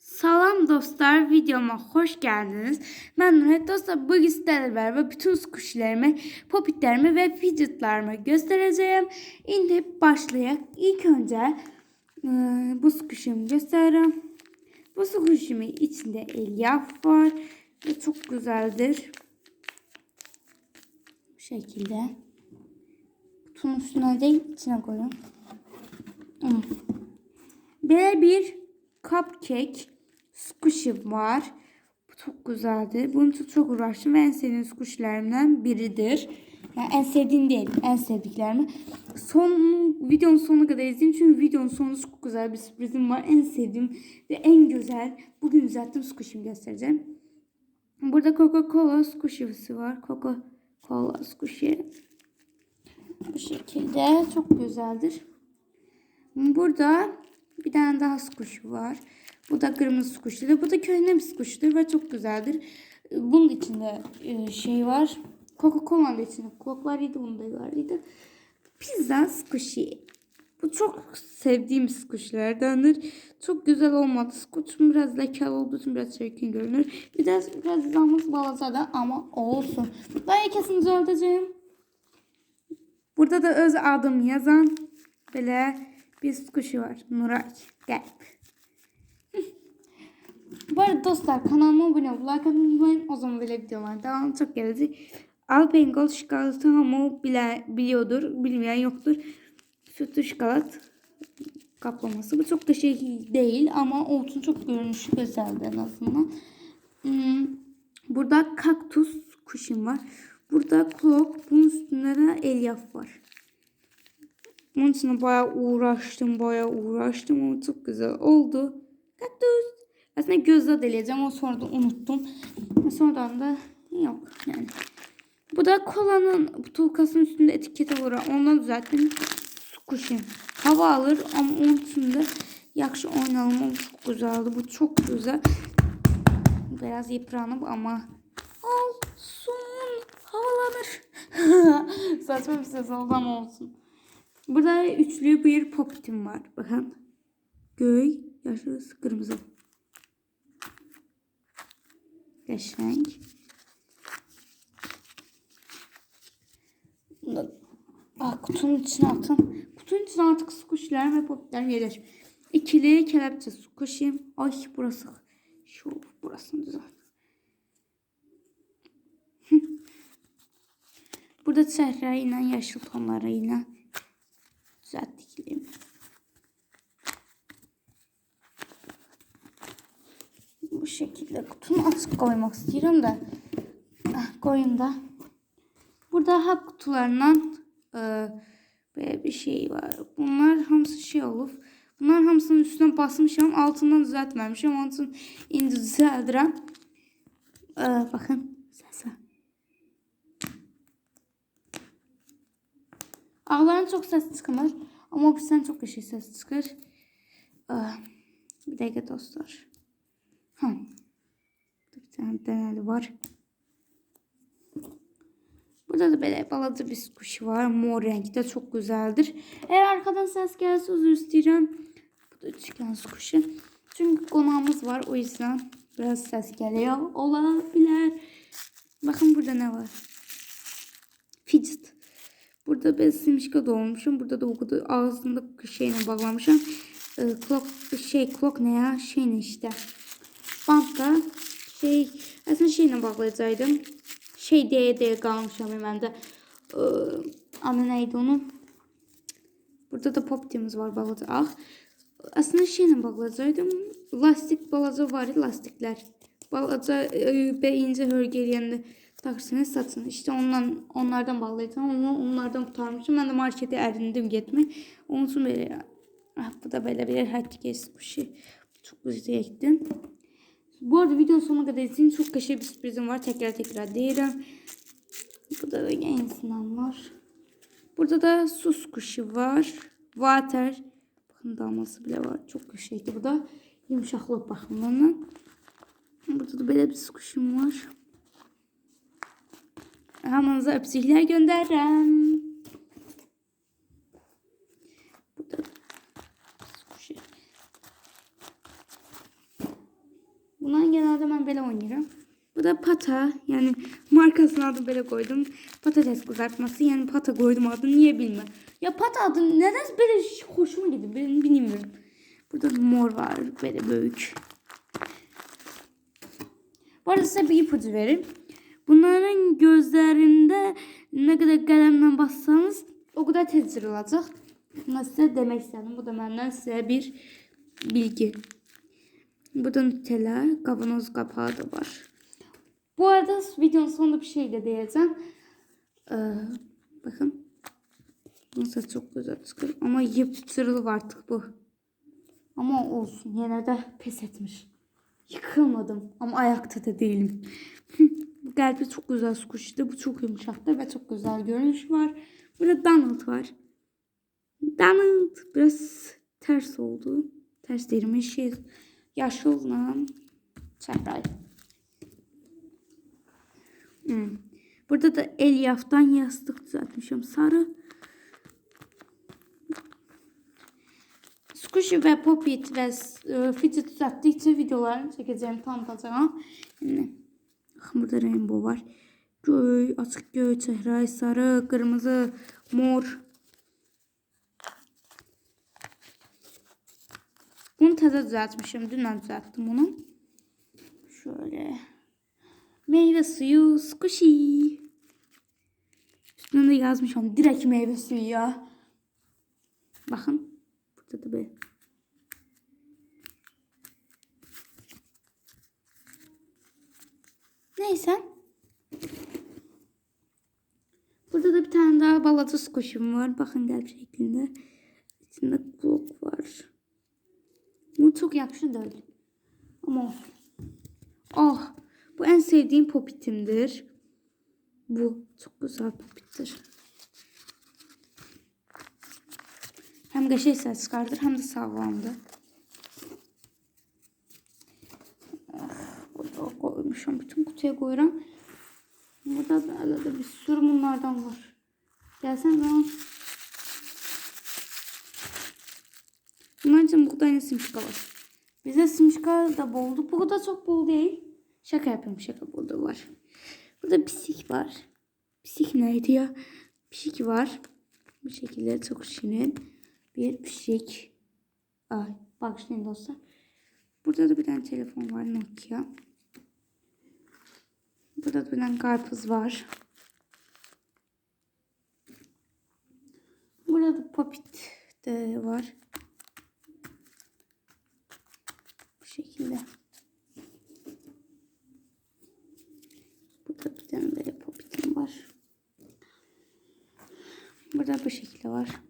Salam dostlar, videoma hoş geldiniz. Ben Nurhayat dostlar. Bugün sizlerle beraber bütün kuşlarımı, popitlerimi ve fidgetlarımı göstereceğim. Şimdi başlayalım. İlk önce e, bu kuşumu göstereyim. Bu kuşumun içinde elyaf var ve çok güzeldir. Bu şekilde. Kutunun üstüne değil, içine koyun. Hmm. Böyle bir cupcake squishy var. Bu çok güzeldi. İçin çok uğraştım en sevdiğim squishylerimden biridir. Yani en sevdiğim değil, en sevdiklerimi. Son videonun sonuna kadar izleyin çünkü videonun sonunda çok güzel bir sürprizim var. En sevdiğim ve en güzel bugün düzelttiğim squishy'mi göstereceğim. Burada Coca-Cola squishy'si var. Coca-Cola squishy. Bu şekilde çok güzeldir. Burada bir tane daha squishy var. Bu da kırmızı squishy'dir. Bu da bir squishy'dir ve çok güzeldir. Bunun içinde e, şey var. Coca-Cola'nın içinde koklarıydı. Bunda vardı. Pizza squishy. Bu çok sevdiğim squishy'lerdendir. Çok güzel olmadı. Squish'um biraz lekalı olduğu için biraz çirkin görünür. Biraz biraz yalnız balaca da ama olsun. Ben ikisini düzelteceğim. Burada da öz adım yazan böyle bir kuşu var. Nuray. Gel. Bu arada dostlar kanalıma abone olup like atmayı. O zaman böyle videolar devam çok gelecek. Alpengol şokolatı hamur bile biliyordur. Bilmeyen yoktur. Sütlü şokolat kaplaması. Bu çok da şey değil ama olsun çok görünüşü güzeldi en azından. Hmm, Burada kaktüs kuşum var. Burada klok. Bunun üstünde de elyaf var. Bunun için bayağı uğraştım, bayağı uğraştım ama çok güzel oldu. Kaktüs. Aslında gözle deleyeceğim ama sonra da unuttum. Sonradan da yok yani. Bu da kolanın butulkasının üstünde etiketi var. Ondan düzelttim. Kuşum. Hava alır ama onun üstünde yaxşı oynanma çok güzeldi. Bu çok güzel. Biraz yıpranıp ama olsun. Havalanır. Saçma bir ses oldu ama olsun. Burada üçlü bir popitim var. Bakın. Göy, yaşlı, kırmızı. Qəşəng. Bak kutunun içine atın. Kutunun içine artık squishler ve popitler gelir. İkili kelepçe squishim. Ay burası. Şu burasını düzelt. Burada çehre ile yaşıl tonlarıyla düzelttiklerim. Bu şekilde kutunu açık koymak istiyorum da. Ah, koyun da. Burada hak kutularından e, böyle bir şey var. Bunlar hamısı şey olup. Bunlar hamısının üstüne basmışım. Altından düzeltmemişim. Onun için indi düzeldirəm. E, bakın. Səsə. Ağların çok ses çıkmır. Ama bizden çok eşit ses çıkır. Ee, bir dakika dostlar. Ha. Bir tane deneli var. Burada da böyle balaca bir kuşu var. Mor renkte çok güzeldir. Eğer arkadan ses gelse özür isteyeceğim. Bu da üçgen kuşu. Çünkü konağımız var. O yüzden biraz ses geliyor. Olabilir. Bakın burada ne var. Fidget. Burada ben simişka doğmuşum. Burada da o kadar ağzında şeyine bağlamışım. Ee, clock, şey clock ne ya? Şey ne işte. Bantta şey aslında şeyle bağlayacaydım. Şey diye diye kalmışım hemen de. Ee, adı neydi onun? Burada da poptimiz var balaca ağ. Aslında şeyle bağlayacaydım. Lastik balaca var lastikler. Balaca e, ve ince hörgeliyende taksiniz satın. İşte ondan onlardan bağlayacağım ama onlardan kurtarmışım. Ben de markete erindim gitmek. Onun böyle ah, bu da böyle bir herkes kuşu. Çok güzeldi. Bu arada video sonuna kadar izleyin. Çok kaşe bir sürprizim var. Tekrar tekrar değilim. Bu da böyle yenisinden var. Burada da sus kuşu var. Water. Bakın damlası bile var. Çok kaşeydi bu da. Yumuşaklık bakımından. Burada da böyle bir kuşum var. Hamınıza öpücükler gönderirim. Bu da kuşu. Bundan genelde ben böyle oynuyorum. Bu da pata. Yani markasının adını böyle koydum. Patates kızartması. Yani pata koydum adını. Niye bilmem. Ya pata adı neden böyle hoşuma gidiyor. Ben bilmiyorum. Burada mor var. Böyle büyük. Bu arada size bir ipucu vereyim. Bunların gözlerinde ne kadar kalemle bassanız o kadar tez cırılacak. Bunu size demek istedim. Bu da benden size bir bilgi. Burada Nutella, kavanoz kapağı da var. Bu arada videonun sonunda bir şey de diyeceğim. Ee, bakın. Nasıl çok güzel çıkıyor. Ama yapıştırılır artık bu. Ama olsun. Yine de pes etmiş. Yıkılmadım ama ayakta da değilim. Bu Kalbi çok güzel squishy'di. Bu çok yumuşaktı ve çok güzel görünüş var. Burada Donald var. Donald biraz ters oldu. Ters değilmiş şey. Yaşılla çehray. Hmm. Burada da elyaftan yastık düzeltmişim. Sarı. Squishy ve Popit ve e, Fidget düzelttikçe videolarını çekeceğim, tanıtacağım. Yani, bakın burada rainbow var. Göy, açık göy, çehray, sarı, kırmızı, mor. Bunu təzə düzəltmişim. Dünən düzəltdim bunu. Şöyle. Meyve suyu squishy. Üstüne de yazmışım. Direkt meyve suyu ya. Bakın. Burada da böyle. Neyse. Burada da bir tane daha balatos kuşum var. Bakın kalp şeklinde. İçinde blok var. Bu çok yakışır değil. Ama olsun. Oh. Bu en sevdiğim popitimdir. Bu çok güzel popittir. Hem qəşəng ses çıkardır, hem de sağlamdır. Of, burada koymuşum. Bütün kutuya koyuram. Burada da arada bir sürü bunlardan var. Gelsen ben Bunların için burada yine simşika var. Bize simşika da boldu. Bu da çok bol değil. Şaka yapıyorum şaka burada var. Burada pisik var. Pisik neydi ya? Pisik var. Bu şekilde çok şirin bir pişik. Ay bak şimdi dostlar. Burada da bir tane telefon var Nokia. Burada da bir tane karpuz var. Burada da popit de var. Bu şekilde. Burada bir tane böyle popitim var. Burada bu şekilde var.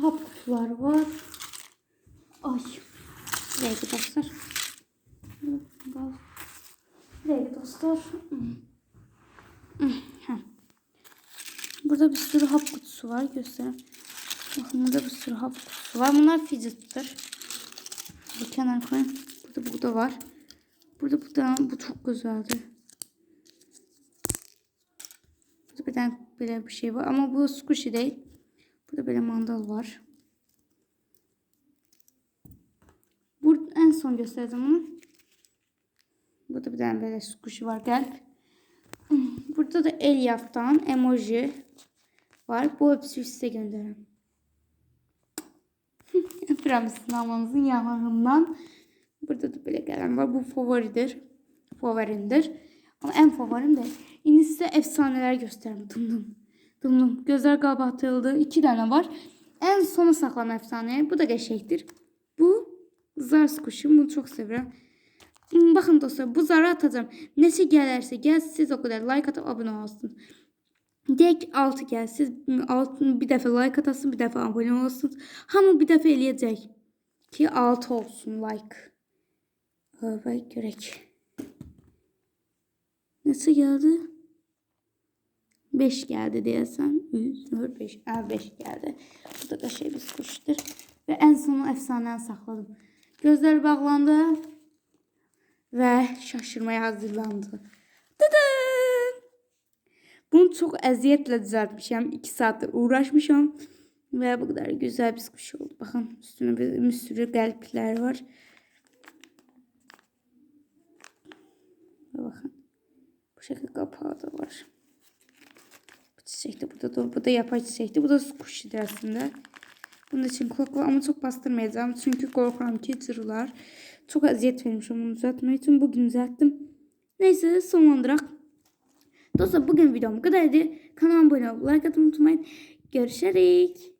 Hap kutular var. Ay. Buraya dostlar. Buraya dostlar. Burada bir sürü hap kutusu var. Göstereyim. Bakın burada bir sürü hap kutusu var. Bunlar fidget'tir. Bu kenar koyayım. Burada bu da var. Burada bu da bu çok güzeldi. Burada bir tane böyle bir şey var ama bu squishy değil. Burada böyle mandal var. Burada en son göstereceğim onu. Burada bir tane böyle kuşu var kalp. Burada da el yaptan emoji var. Bu hepsi size gönderirim. Piramit sınavımızın yanlarından. Burada da böyle gelen var. Bu favoridir. Favorimdir. Ama en favorim de. Yine size efsaneler göstereyim. Dım dım. Dım. Gözler kapatıldı. İki tane var. En sona saklanan efsane. Bu da geçecektir. Bu zar kuşu. Bunu çok seviyorum. Hmm, Bakın dostlar bu zarı atacağım. Nesi gelirse gel siz o kadar like atıp abone olsun. Dek 6 gəlsiz, altın bir dəfə like atasın, bir dəfə abunə olsun. Hamı bir dəfə eləyəcək ki 6 olsun like. Və görək. Neçə gəldi? 5 geldi diyesen 3, 4, 5, 5 geldi. Bu da qəşəng bir kuşdur. Və ən sonu əfsanəni saxladım. Gözlər bağlandı və şaşırmaya hazırlandı. Dıdım! Bunu çok əziyyətlə düzəltmişəm. 2 saatdir uğraşmışam. Ve bu kadar güzel bir kuş oldu. Bakın üstüne bir, bir sürü kalpler var. Ve bakın. Bu şekilde kapağı da var. Bu çiçek de burada da, bu da yapay çiçekti. Bu da su kuşuydu aslında. Bunun için kulak var ama çok bastırmayacağım. Çünkü korkuyorum ki cırılar. Çok eziyet vermişim onu düzeltmek için. Bugün düzelttim. Neyse sonlandırak. Dostlar bugün videom bu kadardı. Kanalıma abone olmayı, like atmayı unutmayın. Görüşürüz.